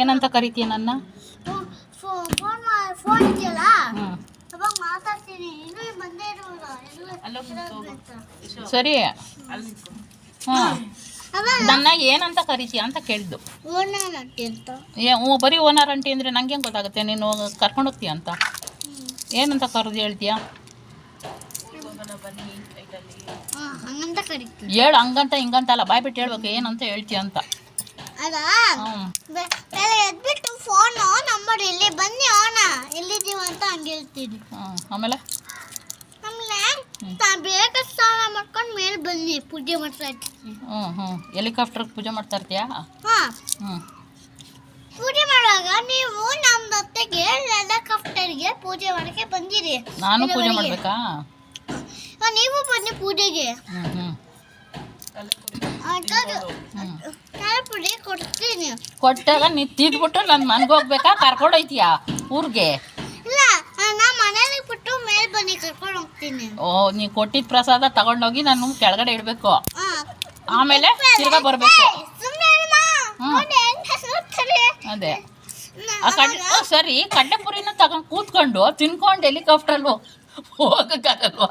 ಏನಂತ ಕರಿತೀಯ ನನ್ನ? Phone phone ಇದೆಯಲ್ಲ? ಅವಾಗ ಮಾತಾಡ್ತೀನಿ. ಇನ್ನೂ ಬಂದೇ ಇರೋಲ್ಲ ಸರಿ. ಹಾಂ ನನ್ನ ಏನಂತ ಕರಿತೀಯ ಅಂತ ಕೇಳಿದ್ದು ಓನರ್ ಅಂತ. ಏ ಬರೀ ಓನರ್ ಅಂಟಿ ಅಂದರೆ ನಂಗೆ ಗೊತ್ತಾಗುತ್ತೆ? ನೀನು ಕರ್ಕೊಂಡು ಹೋಗ್ತೀಯ ಅಂತ? ಏನಂತ ಕರೆದು ಹೇಳ್ತೀಯ? ಹೇಳು ಹಂಗಂತ ಹಿಂಗಂತ ಅಲ್ಲ ಬಾಯ್ ಬಿಟ್ಟು ಹೇಳ್ಬೇಕು ಏನಂತ ಹೇಳ್ತೀಯ ಅಂತ. ಎದ್ಬಿಟ್ಟು ಫೋನು ನಂಬರ್ ಇಲ್ಲಿ ಬನ್ನಿ ಅವನ ಎಲ್ಲಿದ್ದೀವಿ ಅಂತ ಹಂಗೆ ಹೇಳ್ತೀವಿ ಆಮೇಲೆ? ಆಮೇಲೆ ಬೇಗ ಸ್ನಾನ ಮಾಡ್ಕೊಂಡು ಮೇಲೆ ಬನ್ನಿ ಪೂಜೆ ಮಾಡ್ತಾ ಇರ್ತೀನಿ ಹ್ಞೂ ಹ್ಞೂ ಹೆಲಿಕಾಪ್ಟರ್ಗೆ ಪೂಜೆ ಮಾಡ್ತಾ ಇರ್ತೀಯಾ? ಹಾ. ಹ್ಞೂ ಪೂಜೆ ಮಾಡುವಾಗ ನೀವು ನಮ್ಮ ಜೊತೆಗೆ ಹೆಲಿಕಾಪ್ಟರ್ಗೆ ಪೂಜೆ ಮಾಡಕ್ಕೆ ಬಂದಿರಿ. ನಾನು ಪೂಜೆ. ಮಾಡಬೇಕಾ? ಹಾ, ನೀವು ಬನ್ನಿ ಪೂಜೆಗೆ. ಹ್ಞೂ ಹ್ಞೂ ಪುಡಿ ಕೊಡ್ತೀನಿ. ಕೊಟ್ಟಾಗ ನೀ ತಿದ್ಬಿಟ್ಟು ನನ್ನ ಮನೆಗೆ ಹೋಗ್ಬೇಕಾ? ಕರ್ಕೊಂಡು ಹೋಯ್ತೀಯಾ ಊರಿಗೆ? ಇಲ್ಲ ನಾ ಮನೇಲಿ ಬಿಟ್ಟು ಮೇಲೆ ಬನ್ನಿ ಕರ್ಕೊಂಡು ಹೋಗ್ತೀನಿ. ಓ ನೀ ಕೊಟ್ಟಿದ್ದ ಪ್ರಸಾದ ತಗೊಂಡೋಗಿ ನಾನು ಕೆಳಗಡೆ ಇಡಬೇಕು. ಆಮೇಲೆ ತಿರ್ಗಾ ಬರಬೇಕು. ಏಯ್, ಅದೇ. ಆ ಕಡ್ ಸರಿ ಕಡ್ಲೆಪುರಿನ ತಗೊಂಡು ಕೂತ್ಕೊಂಡು ತಿನ್ಕೊಂಡು ಹೆಲಿಕಾಪ್ಟರ್ ಹೋಗಕ್ಕಾಗಲ್ವಾ.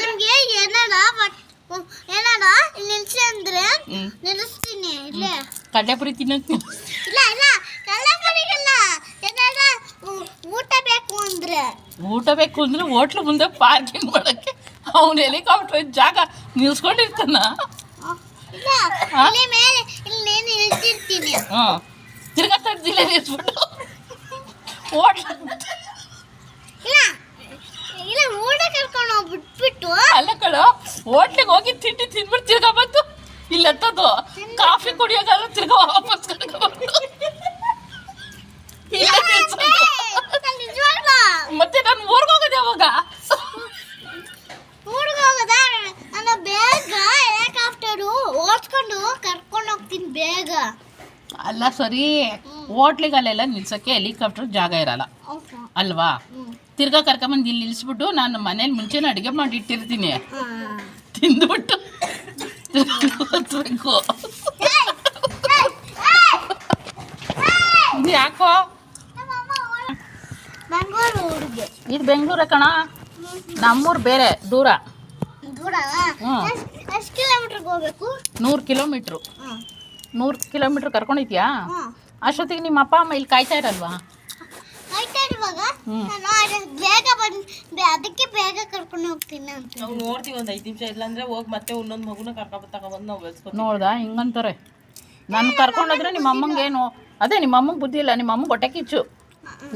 ನಿಮ್ಗೆ ಏನಾರ ಏನಾರ ನಿಲ್ಸಿ ಅಂದ್ರೆ ನಿಲ್ಲಿಸ್ತೀನಿ ಇಲ್ಲೇ. ಕಡ್ಲೆಪುರಿ ತಿನ್ನಕ್ಕೆ ಇಲ್ಲ ಇಲ್ಲ. ಕಳ್ಳಪುರಿಗಲ್ಲ ಏನಾರ ಊಟ ಬೇಕು ಅಂದ್ರೆ. ಊಟ ಬೇಕು ಅಂದ್ರೆ ಹೋಟ್ಲು ಮುಂದೆ ಪಾರ್ಕಿಂಗ್ ಮಾಡಕ್ಕೆ ಅವ್ನು ಹೆಲಿಕಾಪ್ಟರ್ ಜಾಗ ನಿಲ್ಸ್ಕೊಂಡಿರ್ತಾನ. ಹಾ? ತಿರ್ಗಾ ತರ್ದಿಲ್ಲ ನಿಲ್ಸ್ಬಿಟ್ಟು ಓಟ್ಲ ಇಲ್ಲ. ಇಲ್ಲ ಊಟ ಕರ್ಕೊಂಡು ಹೋಗ್ಬಿಟ್ಬಿಟ್ಟು ಅಲ್ಲ ಕಣೋ ಹೋಟ್ಲಿಗೆ ಹೋಗಿ ತಿಂಡಿ ತಿನ್ಬಿಟ್ಟು ತಿರ್ಗಾ ಬಂತು ಇಲ್ಲ ಎತ್ತದು ಕಾಫಿ ಕುಡಿಯೋಕಾದ್ರೆ ತಿರ್ಗಾ ವಾಪಸ್ ಕರ್ಕೊಂಡು ಮತ್ತೆ ನಾನು ಊರ್ಗೋಗದೆ ಹೋಗೋದು ಯಾವಾಗ ಊರಿಗೆ ಹೋಗದ ನಾನು ಬೇಗ ಹೆಲಿಕಾಪ್ಟರು ಓಡಿಸ್ಕೊಂಡು ಕರ್ಕೊಂಡು ಹೋಗ್ತೀನಿ ಬೇಗ ಅಲ್ಲ ಸರಿ. ಹೋಟ್ಲಿಗಲ್ಲೆಲ್ಲ ನಿಲ್ಸಕ್ಕೆ ಹೆಲಿಕಾಪ್ಟರ್ ಜಾಗ ಇರಲ್ಲ? ಅಲ್ವಾ? ತಿರ್ಗಾ ಕರ್ಕೊಂಬಂದು ಇಲ್ಲಿ ನಿಲ್ಸ್ಬಿಟ್ಟು ನಾನು ಮನೇಲಿ ಮುಂಚೆನೇ ಅಡುಗೆ ಮಾಡಿ ಇಟ್ಟಿರ್ತೀನಿ ಹಾ. ತಿಂದ್ಬಿಟ್ಟು! ಇದು ಯಾಕೋ ಇದು ಬೆಂಗಳೂರ ಕಣ? ನಮ್ಮೂರು ಬೇರೆ ದೂರ. ಹ್ಞೂ ನೂರು ಕಿಲೋಮೀಟ್ರು ನೂರು ಕಿಲೋಮೀಟ್ರ್ ಕರ್ಕೊಂಡಿದ್ಯಾ? ಅಷ್ಟೊತ್ತಿಗೆ ನಿಮ್ಮ ಅಪ್ಪ ಅಮ್ಮ ಇಲ್ಲಿ ಕಾಯ್ತಾ ಇರಲ್ವಾ? ಆಯ್ತಾ ಇರುವಾಗ. ನಾನು ಅದಕ್ಕೆ ಬೇಗ ಬಂದು ಅದಕ್ಕೆ ಬೇಗ ಕರ್ಕೊಂಡು ಹೋಗ್ತೀನಿ ಅಂತ ನಾವು ನೋಡ್ತೀವಿ ಒಂದು ಐದು ನಿಮಿಷ ಇಲ್ಲಾಂದ್ರೆ ಹೋಗಿ ಮತ್ತೆ ಇನ್ನೊಂದು ಮಗುನ ಕರ್ಕೊಂಡ್ ತಗೊಬಂದು ನಾವು ನೋಡ್ದಾ? ನೋಡ್ದ ಹಿಂಗಂತಾರೆ ನಾನು ಕರ್ಕೊಂಡೋದ್ರೆ ನಿಮ್ಮ ಅಮ್ಮಂಗೇನು ಅದೇ ನಿಮ್ಮ ಅಮ್ಮಂಗೆ ಬುದ್ಧಿ ಇಲ್ಲ ನಿಮ್ಮ ಅಮ್ಮಗೆ ಹೊಟ್ಟೆ ಕಿಚ್ಚು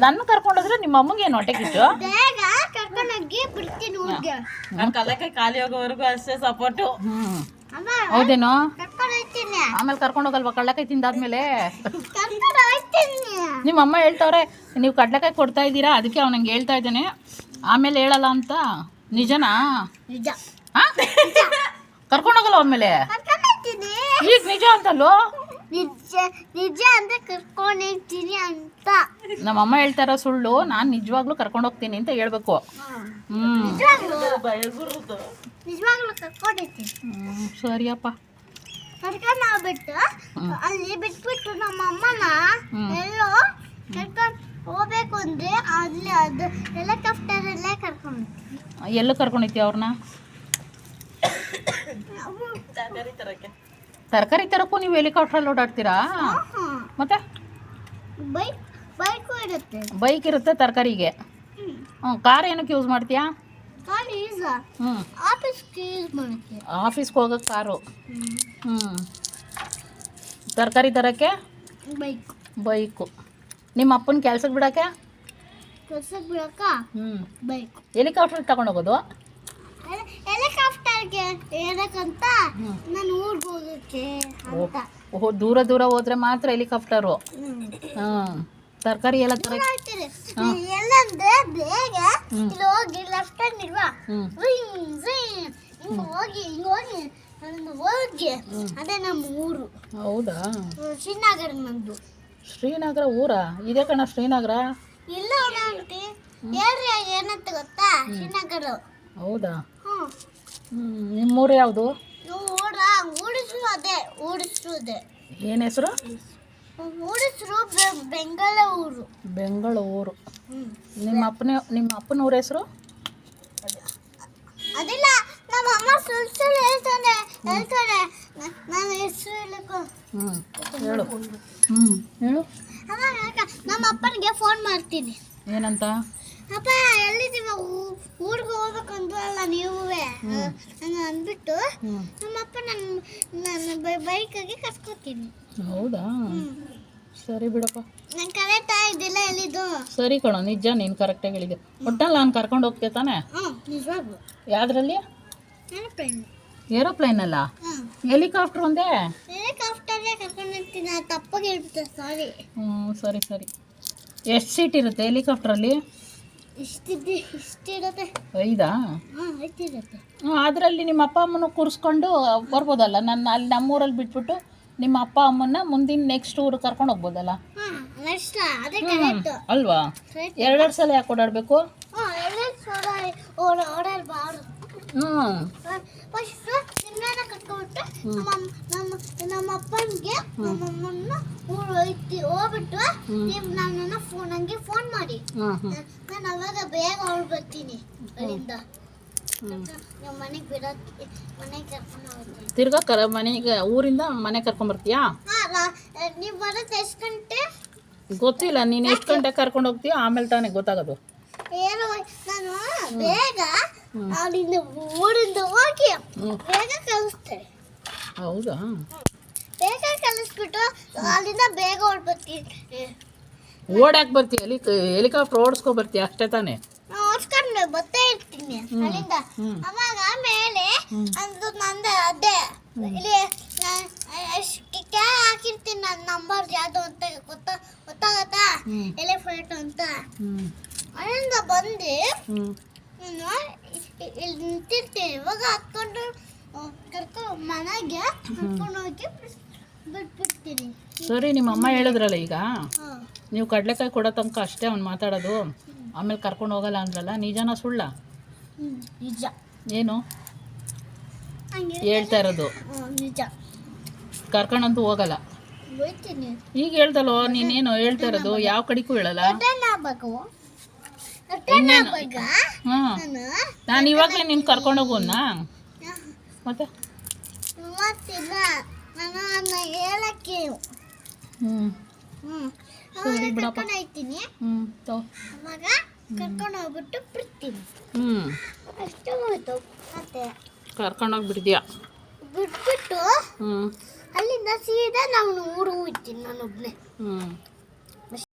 ನನ್ನ ಕರ್ಕೊಂಡೋದ್ರೆ ನಿಮ್ಮ ಅಮ್ಮಂಗೆ ಏನು ಹೊಟ್ಟೆ ಕಿಚ್ಚು? ಬೇಗ ಕರ್ಕೊಂಡು ಹೋಗಿ ಬಿಡ್ತೀನಿ ಊರಿಗೆ ಆ ಕಲಕಾಯಿ ಖಾಲಿ ಹೋಗೋವರೆಗೂ ಅಷ್ಟೇ ಸಪೋರ್ಟು ಹೌದೇನೋ? ಆಮೇಲೆ ಕರ್ಕೊಂಡು ಹೋಗಲ್ವಾ ಕಡ್ಲೆಕಾಯಿ ತಿಂದಾದ್ಮೇಲೆ? ನಿಮ್ಮ ಅಮ್ಮ ಹೇಳ್ತವ್ರೆ ನೀವು ಕಡ್ಲಕಾಯಿ ಕೊಡ್ತಾ ಇದ್ದೀರಾ? ಅದಕ್ಕೆ ಅವ್ನಿಗೆ ಹೇಳ್ತಾ ಇದ್ದಾನೆ. ಆಮೇಲೆ ಹೇಳಲ್ಲ ಅಂತ. ನಿಜನಾ? ನಿಜ. ಹಾ? ಕರ್ಕೊಂಡೋಗಲ್ಲ ಆಮೇಲೆ ಕರ್ಕೊಂಡು ಈಗ ನಿಜ ಅಂತಲ್ಲೋ? ನಿಜ ನಿಜ ಅಂತ ಕರ್ಕೊಂಡು ಹೋಗ್ತೀನಿ ಅಂತ. ನಮ್ಮಮ್ಮ ಹೇಳ್ತಾರ ಸುಳ್ಳು ನಾನು ನಿಜವಾಗ್ಲೂ ಕರ್ಕೊಂಡು ಹೋಗ್ತೀನಿ ಅಂತ ಹೇಳ್ಬೇಕು. ನಿಜವಾಗ್ಲೂ. ಕರ್ಕೊಂಡು ಹ್ಮ್, ಸರಿಯಪ್ಪ. ಕರ್ಕೊಂಡು ಹೋಗ್ಬಿಟ್ಟು ಅಲ್ಲಿ ಬಿಟ್ಬಿಟ್ಟು ನಮ್ಮ ಅಮ್ಮನ. ಎಲ್ಲೋ ಕರ್ಕೊಂಡು ಹೋಗ್ಬೇಕು ಅಂದ್ರೆ ಅಲ್ಲಿ ಅದು ಹೆಲಿಕಾಪ್ಟರ್ ಅಲ್ಲೇ ಕರ್ಕೊಂಡು ಎಲ್ಲೂ ಕರ್ಕೊಂಡೈತಿ ಅವ್ರನ್ನ? ತರಕಾರಿ ತರಕು. ತರಕಾರಿ ತರಕ್ಕೂ ನೀವು ಹೆಲಿಕಾಪ್ಟ್ರಲ್ಲಿ ಓಡಾಡ್ತೀರಾ? ಮತ್ತೆ? ಬೈಕ್ ಬೈಕು ಇರುತ್ತೆ. ಬೈಕ್ ಇರುತ್ತೆ ತರಕಾರಿಗೆ? ಹ್ಞೂ ಕಾರ್ ಏನಕ್ಕೆ ಯೂಸ್ ಮಾಡ್ತೀಯಾ? ಆಫೀಸ್ಗೆ ಯೂಸ್ ಮಾಡುತ್ತೆ ಆಫೀಸ್ಗೆ ಹೋಗೋಕೆ ಕಾರು. ಹ್ಞೂ ತರಕಾರಿ ತರಕ್ಕೆ? ಬೈಕ್. ಬೈಕು. ನಿಮ್ಮ ಅಪ್ಪನ ಕೆಲ್ಸಕ್ಕೆ ಬಿಡೋಕ್ಕೆ? ಕೆಲ್ಸಕ್ಕೆ ಬಿಡಕ್ಕ? ಹ್ಞೂ ಬೈಕ್. ಹೆಲಿಕಾಪ್ಟರ್ ತಗೊಂಡೋಗೋದು ಹೆಲಿಕಾಪ್ಟರ್ಗೆ ಹ್ಮ್. ನಾನು ಊರಿಗೆ ಹೋಗಕ್ಕೆ ಅಂತ. ಓಹೋ ದೂರ ದೂರ ಹೋದ್ರೆ ಮಾತ್ರ ಹೆಲಿಕಾಪ್ಟರು. ಹ್ಮ್. ಹ್ಞೂ ತರಕಾರಿ ಎಲ್ಲ ತರ ಎಲ್ಲಂದ್ರೆ ಬೇಗ ಇಲ್ಲಿ ಹೋಗಿ ಲೆಫ್ಟ್ ಹ್ಯಾಂಡ್ ಇಲ್ವಾ? ಹೋಗಿ ಹಿಂಗ ಹೋಗಿ ಅದೇ ನಮ್ಮ ಊರು. ಹೌದಾ? ಶ್ರೀನಗರ ನಂದು ಶ್ರೀನಗರ ಊರಾ? ಇದೆ ಕಣ ಶ್ರೀನಗರ? ಇಲ್ಲ ಆಂಟಿ ಹೇಳ್ರಿ ಏನಂತ ಗೊತ್ತಾ? ಶ್ರೀನಗರ. ಹೌದಾ? ನಿಮ್ಮೂರು ಯಾವುದು? ಊರ ಊಡಿಸ್ರು ಅದೇ ಊಡಿಸ್ರು ಅದೇ. ಏನು ಹೆಸರು? ಊಡಿಸ್ರು ಬೆಂಗಳೂರು. ಬೆಂಗಳೂರು. ನಿಮ್ಮ ಅಪ್ಪನ ನಿಮ್ಮ ಅಪ್ಪನ ಊರ ಹೆಸರು? ಅದಿಲ್ಲ. ನಮ್ಮ ಅಮ್ಮ ಸುಳ್ಳು ಸುಳ್ಳು ಹೇಳ್ತಾನೆ ಹೇಳ್ತಾನೆ. ನ- ನಾನು ಹೆಸರು ಹೇಳಕ್ಕೂ ಹ್ಞೂ ಹೇಳು. ಹ್ಞೂ ಹೇಳು. ಅಮ್ಮ ನಮ್ಮ ಅಪ್ಪನಿಗೆ ಫೋನ್ ಮಾಡ್ತೀನಿ. ಏನಂತ? ಅಪ್ಪ ಎಲ್ಲಿದ್ದೀವ? ಊರಿಗೆ ಹೋಗ್ಬೇಕು ಅಲ್ಲ ನೀವೇ ಅಂದ್ಬಿಟ್ಟು ನಮ್ಮ ಅಪ್ಪ ನನ್ನ ನನ್ನ ಬೈಕಾಗಿ ಕರ್ಸ್ಕೊತೀನಿ. ಹೌದಾ? ಸರಿ ಬಿಡಪ್ಪ. ನಾನು ಕರೆಕ್ಟಾ ಆಗಿದ್ದಿಲ್ಲ ಎಲ್ಲಿದ್ದು ಸರಿ ಕಣೋ ನಿಜ ನೀನು ಕರೆಕ್ಟಾಗಿ ಹೇಳಿದೆ ಒಟ್ಟಲ್ಲಿ ನಾನು ಕರ್ಕೊಂಡು ಹೋಗ್ತೆ ತಾನೆ? ಯಾವುದ್ರಲ್ಲಿ? ಏರೋಪ್ಲೇನ್ ಹ್ಞೂ ಹೆಲಿಕಾಪ್ಟ್ರ್ ಒಂದೇ? ಹೆಲಿಕಾಪ್ಟರ್ಗೆ ಕರ್ಕೊಂಡು ಹೋಗ್ತೀನಿ. ನಾನು ತಪ್ಪಾಗಿ ಹೇಳ್ಬಿಟ್ಟೆ ಸಾರಿ ಹ್ಞೂ ಸರಿ ಸರಿ. ಎಷ್ಟು ಸೀಟ್ ಇರುತ್ತೆ ಹೆಲಿಕಾಪ್ಟ್ರಲ್ಲಿ ಇಷ್ಟಿದ್ದೆ ಇಷ್ಟಿರುತ್ತೆ ಐದಾ? ಹಾಂ ಹ್ಞೂ ಅದರಲ್ಲಿ ನಿಮ್ಮ ಅಪ್ಪ ಅಮ್ಮನ ಕೂರಿಸ್ಕೊಂಡು ಬರ್ಬೋದಲ್ಲ? ನನ್ನ ಅಲ್ಲಿ ನಮ್ಮೂರಲ್ಲಿ ಬಿಟ್ಬಿಟ್ಟು ನಿಮ್ಮ ಅಪ್ಪ ಅಮ್ಮನ್ನ ಮುಂದಿನ ನೆಕ್ಸ್ಟ್ ಊರು ಕರ್ಕೊಂಡು ಹೋಗ್ಬೋದಲ್ಲ? ಅಲ್ವಾ? ಎರಡೆರಡು ಸಲ ಯಾಕೆ ಓಡಾಡಬೇಕು? ಓಡಾಡಬಾರ್ದು. ಫಸ್ಟ್ ನಿಮ್ಮನ್ನ ಕರ್ಕೊಂಡ್ಬಿಟ್ಟು ನಮ್ಮ ನಮ್ಮ ನಮ್ಮ ಅಪ್ಪನಿಗೆ ನಮ್ಮ ಅಮ್ಮನ ಊರು ಹೋಯ್ತಿ ಹೋಗ್ಬಿಟ್ಟು ನೀವು ನನ್ನನ್ನು ಫೋನ್ ನನಗೆ ಫೋನ್ ಮಾಡಿ. ನಾನು ಅವಾಗ ಬೇಗ ಹೊರಡ್ ಬರ್ತೀನಿ ಅಲ್ಲಿಂದ. ನಮ್ಮ ತಿರ್ಗಾ ಕರ ಮನೆಗೆ ಊರಿಂದ ಮನೆ ಕರ್ಕೊಂಬರ್ತೀಯಾ ಬರ್ತೀಯಾ? ನೀವು ಬರೋದು ಎಷ್ಟು ಗಂಟೆ? ಗೊತ್ತಿಲ್ಲ ನೀನು ಎಷ್ಟು ಗಂಟೆ ಕರ್ಕೊಂಡು ಹೋಗ್ತೀಯೋ ಆಮೇಲೆ ತಾನೇ ಗೊತ್ತಾಗೋದು. ಏನು ನಾನು ಬೇಗ ಅಲ್ಲಿಂದ ಊರಿಂದ ಹೋಗಿ ಬೇಗ ಕಲಿಸ್ತಾರೆ ಹೌದಾ? ಬೇಗ ಕಲಿಸ್ಬಿಟ್ಟು ಅಲ್ಲಿಂದ ಬೇಗ ಹೊರಡ್ಬರ್ತೀನಿ. ಓಡಾಕ್ ಬರ್ತೀಯ ಎಲಿ ಹೆಲಿಕಾಪ್ಟರ್ ಓಡಿಸ್ಕೊ ಬರ್ತೀಯ ಅಷ್ಟೇ ತಾನೇ? ಓಡಿಸ್ಕೊಂಡು ಬತ್ತೇ ಇರ್ತೀನಿ ಅಲ್ಲಿಂದ. ಅವಾಗ ಮೇಲೆ ಅದು ನಂದ ಅದೇ ಇಲ್ಲಿ ಹಾಕಿರ್ತೀನಿ ನನ್ನ ನಂಬರ್ ಯಾವುದು ಅಂತ ಗೊತ್ತ ಗೊತ್ತಾಗತ್ತಾ? ಎಲೆ ಎಲಿಫೆಂಟ್ ಅಂತ. ಅಲ್ಲಿಂದ ಬಂದು ಇಲ್ಲಿ ನಿಂತಿರ್ತೀನಿ ಇವಾಗ ಹತ್ಕೊಂಡು ಕರ್ಕೊ ಮನೆಗೆ ಕರ್ಕೊಂಡು ಹೋಗಿ ಬಿಡ್- ಬಿಟ್ಬಿಡ್ತೀನಿ ಸರಿ ನಿಮ್ಮ ಅಮ್ಮ ಹೇಳಿದ್ರಲ್ಲ ಈಗ? ನೀವು ಕಡಲೆಕಾಯಿ ಕೊಡೋ ತನಕ ಅಷ್ಟೇ ಅವ್ನು ಮಾತಾಡೋದು. ಆಮೇಲೆ ಕರ್ಕೊಂಡು ಹೋಗಲ್ಲ ಅಂದ್ರಲ್ಲ ನಿಜನ ಸುಳ್ಳ? ನಿಜ. ಏನು? ಹೇಳ್ತಾ ಇರೋದು. ನಿಜ. ಕರ್ಕೊಂಡಂತೂ ಹೋಗಲ್ಲ. ಈಗ ಹೇಳ್ದಲ್ಲೋ ನೀನೇನು ಹೇಳ್ತಾ ಇರೋದು? ಯಾವ ಕಡೆಗೂ ಹೇಳಲ್ಲ? ಹ್ಞೂ. ನಾನು ಇವಾಗಲೇ ನೀನು ಕರ್ಕೊಂಡು ಹೋಗೋಣ ಮತ್ತೆ? ಸರಿ ಬಿಡಪ್ಪ. ಹ್ಞೂ ತೋ ಕರ್ಕೊಂಡು ಹೋಗ್ಬಿಟ್ಟು ಬಿಡ್ತೀನಿ. ಹ್ಞೂ ಅಷ್ಟು ಹೋಯ್ತು. ಮತ್ತೆ? ಕರ್ಕೊಂಡೋಗಿ ಬಿಡ್ತೀಯ ಬಿಟ್ಬಿಟ್ಟು ಹ್ಞೂ ಅಲ್ಲಿಂದ ಸೀದಾ ನಾನು ಊರು ಹೋಗ್ತೀನಿ ನಾನೊಬ್ನೇ. ಹ್ಞೂ